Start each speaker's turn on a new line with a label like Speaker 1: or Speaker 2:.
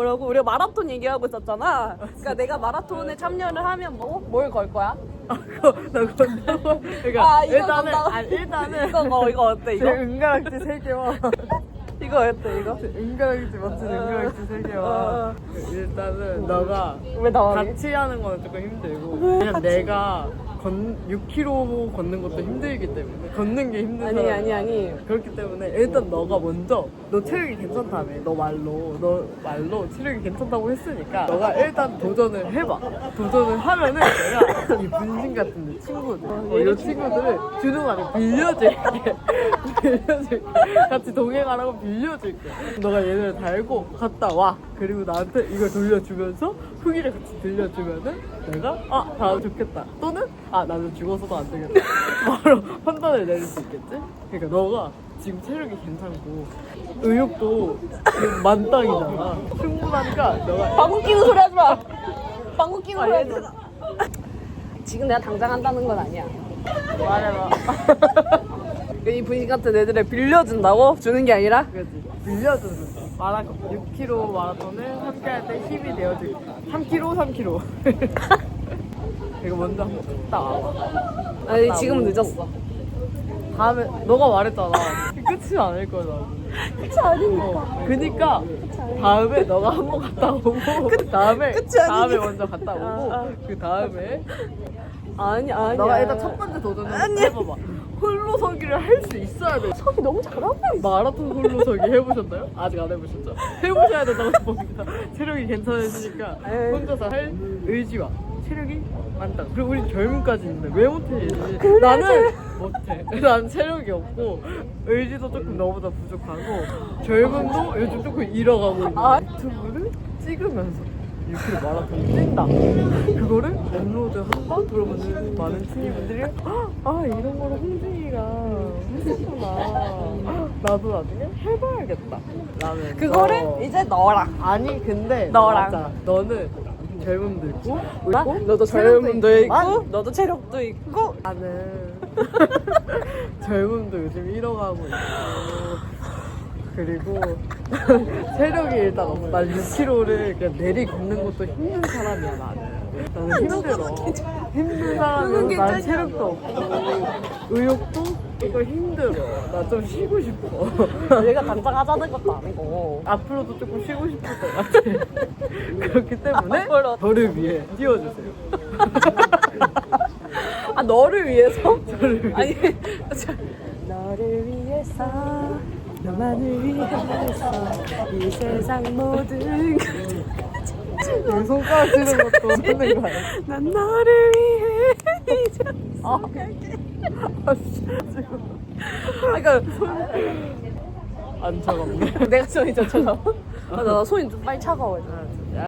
Speaker 1: 뭐라고 우리가 마라톤 얘기하고 있었잖아. 그러니까 내가 마라톤에 참여를 하면 뭐 뭘 걸 거야?
Speaker 2: 아, 그거 나 건다고. 그러니까
Speaker 1: 아, 이거
Speaker 2: 일단은
Speaker 1: 건다고?
Speaker 2: 아니, 일단은
Speaker 1: 이거 뭐 이거 어때
Speaker 2: 제
Speaker 1: 이거?
Speaker 2: 은가락지 세 개와
Speaker 1: 이거 어때 이거?
Speaker 2: 제 은가락지 멋진 은가락지 세
Speaker 1: 어,
Speaker 2: 개와 일단은 너가
Speaker 1: 왜 나와?
Speaker 2: 같이 하는 거는 조금 힘들고 그냥 내가 건 6km 걷는 것도 힘들기 때문에 걷는 게 힘든
Speaker 1: 아니
Speaker 2: 사람
Speaker 1: 아니 아니.
Speaker 2: 그렇기 때문에 일단 너가 먼저 너 체력이 괜찮다며 너 말로 너 말로 체력이 괜찮다고 했으니까 너가 일단 도전을 해봐. 도전을 하면은 내가 이 분신 같은 데 친구들 어, 이 친구들을 주는 말에 빌려줄게. 빌려줄게. 같이 동행하라고 빌려 줄게. 너가 얘네를 달고 갔다 와. 그리고 나한테 이걸 돌려주면서 후기를 같이 들려주면은 내가 아 다음 좋겠다. 또는 아 나는 죽어서도 안 되겠다. 바로 판단을 내릴 수 있겠지? 그러니까 너가 지금 체력이 괜찮고 의욕도 지금 만땅이잖아. 충분하니까 너가
Speaker 1: 방구 끼는 소리 하지 마. 방구 끼는 소리 하지 마. 지금 내가 당장 한다는 건 아니야.
Speaker 2: 말해봐
Speaker 1: 이 분신 같은 애들을 빌려준다고? 주는 게 아니라?
Speaker 2: 그지. 빌려주는 거. 마라톤. 6km 마라톤을 함께 할 때 힘이 되어줄 3km 3km 이거 먼저 한번 갔다 와봐.
Speaker 1: 아니 지금 늦었어.
Speaker 2: 다음에 너가 말했잖아 끝이 아닐 거잖아
Speaker 1: 끝이 아니니까.
Speaker 2: 어, 그니까 다음에 너가 한 번 갔다 오고 그 다음에
Speaker 1: 끝이
Speaker 2: 다음에
Speaker 1: 아니니까.
Speaker 2: 먼저 갔다 오고
Speaker 1: 아, 아.
Speaker 2: 그 다음에
Speaker 1: 아니 아니.
Speaker 2: 너가 일단 첫 번째 도전을 해봐봐 홀로 서기를 할 수 있어야 돼
Speaker 1: 속이 너무 잘하고 있어.
Speaker 2: 마라톤 홀로 서기 해보셨나요? 아직 안 해보셨죠? 해보셔야 된다고 봅니다 체력이 괜찮으시니까
Speaker 1: 에이.
Speaker 2: 혼자서 할 의지와 체력이 많다 그리고 우리 젊음까지 있는데 왜 못해
Speaker 1: 그래.
Speaker 2: 나는 못해 난 체력이 없고 의지도 조금 너보다 부족하고 젊음도 요즘 조금 잃어가고 있는
Speaker 1: 아.
Speaker 2: 유튜브를 찍으면서 6km 마라톤 뛴다 그거를 업로드 한다? 그러면은 많은 친구분들이 아 이런 거를 홍진이가 했었구나 나도 나중에 해봐야겠다 라면
Speaker 1: 그거를 이제 너랑.
Speaker 2: 아니 근데
Speaker 1: 너랑.
Speaker 2: 맞아. 너는 젊음도 있고
Speaker 1: 나?
Speaker 2: 있고,
Speaker 1: 너도 젊음도
Speaker 2: 있지만
Speaker 1: 있고, 너도 체력도 있고.
Speaker 2: 나는 젊음도 요즘 잃어가고 있고 그리고 체력이 일단 없어 난 6km를 그냥 내리 걷는 것도 힘든 사람이야 나는 나는 힘들어. 힘든 사람이어서 난 체력도 없고. 의욕도? 이거 힘들어. 나 좀 쉬고 싶어.
Speaker 1: 얘가 당장 하자는 것도 아니고.
Speaker 2: 앞으로도 조금 쉬고 싶을 것 같아. 그렇기 때문에
Speaker 1: 앞으로.
Speaker 2: 저를 위해 뛰어주세요.
Speaker 1: 아 너를 위해서?
Speaker 2: 저를 위해.
Speaker 1: 아니 저- 너를 위해서. 너만을 위해서. 이 세상 모든
Speaker 2: 여기 손가락 찌는 것도 하는 거야
Speaker 1: 난 너를 위해 이제
Speaker 2: 아, 아, 씨, 지금.
Speaker 1: 아 그러니까
Speaker 2: 안 차갑네.
Speaker 1: 내가 손이 좀 차가워? 맞아 나 손이 좀 빨리 차가워져